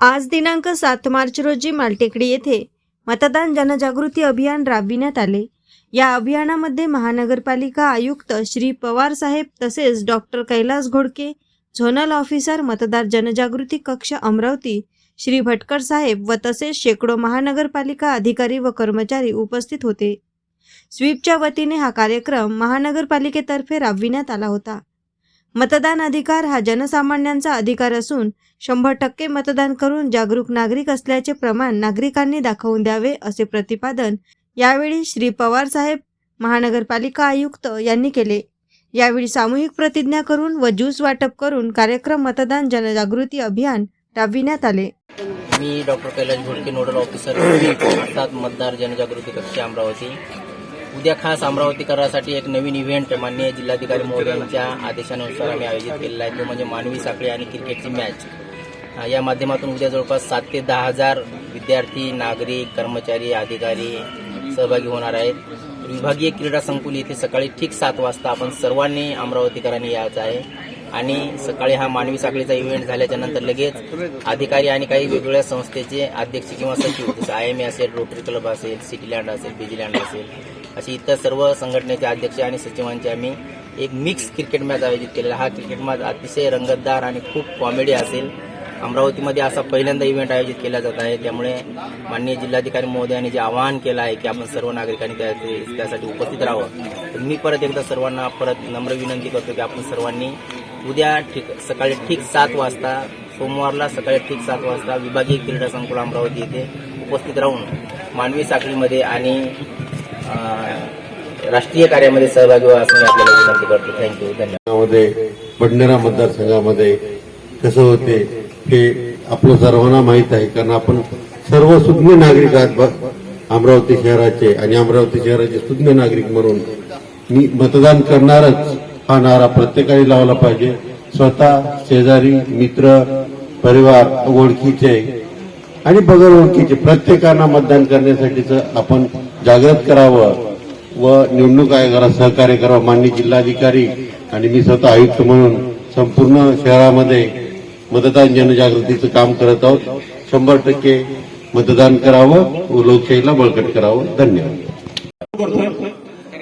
आज दिनांक सात मार्च रोजी मालटेकडी येथे मतदान जनजागृती अभियान राबविण्यात आले. या अभियानामध्ये महानगरपालिका आयुक्त श्री पवार साहेब तसेच doctor Kailas Ghodke zonal officer मतदार जनजागृती कक्ष अमरावती श्री भटकर साहेब व तसेच शेकडो महानगरपालिका अधिकारी व कर्मचारी उपस्थित होते. स्वीपच्या वतीने हा कार्यक्रम महानगरपालिकेतर्फे राबविण्यात आला होता. मतदान अधिकार हा जनसामान्यांचा अधिकार असून शंभर टक्के मतदान करून जागरूक नागरिक असल्याचे प्रमाण नागरिकांनी दाखवून द्यावे असे प्रतिपादन यावेळी श्री पवार साहेब महानगरपालिका आयुक्त यांनी केले. यावेळी सामूहिक प्रतिज्ञा करून व ज्यूस वाटप करून कार्यक्रम मतदान जनजागृती अभियान राबविण्यात आले. मी doctor Kailas Ghodke nodal officer मतदार जनजागृती कक्ष अमरावती. उद्या खास अमरावतीकरासाठी एक नवीन इव्हेंट माननीय जिल्हाधिकारी महोदयांच्या आदेशानुसार आम्ही आयोजित केलेला आहे. तो म्हणजे मानवी साखळी आणि क्रिकेटची मॅच या माध्यमातून उद्या जवळपास सात ते दहा हजार विद्यार्थी नागरिक कर्मचारी अधिकारी सहभागी होणार आहेत. विभागीय क्रीडा संकुल येथे सकाळी ठीक सात वाजता आपण सर्वांनी अमरावतीकरांनी यायचं आहे. आणि सकाळी हा मानवी साखळीचा इव्हेंट झाल्याच्यानंतर लगेच अधिकारी आणि काही वेगवेगळ्या संस्थेचे अध्यक्ष किंवा सचिव जसं आय एम ए असेल रोटरी क्लब असेल सिटीलँड असेल बिजीलँड असेल अशी इतर सर्व संघटनेचे अध्यक्ष आणि सचिवांचे आम्ही एक मिक्स क्रिकेट मॅच आयोजित केलेला. हा क्रिकेट मॅच अतिशय रंगतदार आणि खूप कॉमेडी असेल. अमरावतीमध्ये असा पहिल्यांदा इव्हेंट आयोजित केला जात आहे. त्यामुळे माननीय जिल्हाधिकारी महोदयांनी जे आवाहन केलं आहे की आपण सर्व नागरिकांनी त्या त्यासाठी उपस्थित राहावं. तर मी परत एकदा सर्वांना परत नम्र विनंती करतो की आपण सर्वांनी उद्या ठीक सकाळी ठीक सात वाजता सोमवारला सकाळी ठीक सात वाजता विभागीय क्रीडा संकुल अमरावती येथे उपस्थित राहून मानवी साखळीमध्ये आणि राष्ट्रीय कार्यामध्ये सहभागी व्हा असं मी आपल्याला विनंती करतो. थँक्यू धन्यवाद. बडनेरा मतदारसंघामध्ये कसं होते हे आपलं सर्वांना माहीत आहे कारण आपण सर्व सुज्ञ नागरिक आहात अमरावती शहराचे आणि अमरावती शहराचे सुज्ञ नागरिक म्हणून मी मतदान करणारच हा नारा प्रत्येकाने लावला पाहिजे. स्वतः शेजारी मित्र परिवार ओळखीचे आणि बगर ओळखीचे प्रत्येकांना मतदान करण्यासाठीच आपण जागृत करावं व निवडणूक आयोगाला सहकार्य करावं. मान्य जिल्हाधिकारी आणि मी स्वतः आयुक्त म्हणून संपूर्ण शहरामध्ये मतदान जनजागृतीचं काम करत आहोत. शंभर टक्के मतदान करावं व लोकशाहीला बळकट करावं. धन्यवाद.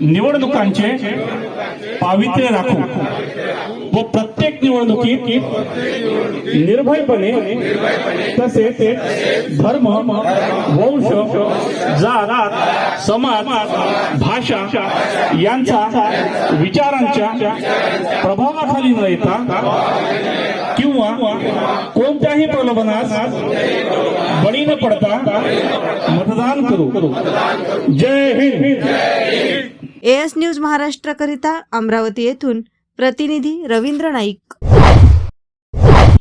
निवडणुकांचे पावित्र्य राखू. व प्रत्येक निवडणुकीत निर्भयपणे तसेच धर्म वंश जात समाज भाषा यांचा विचारांच्या प्रभावाखाली न येता किंवा कोणत्याही प्रलोभनास बळी न पडता मतदान करू. जय हिंद. एएस न्यूज महाराष्ट्राकरिता अमरावती येथून प्रतिनिधी रवींद्र नाईक.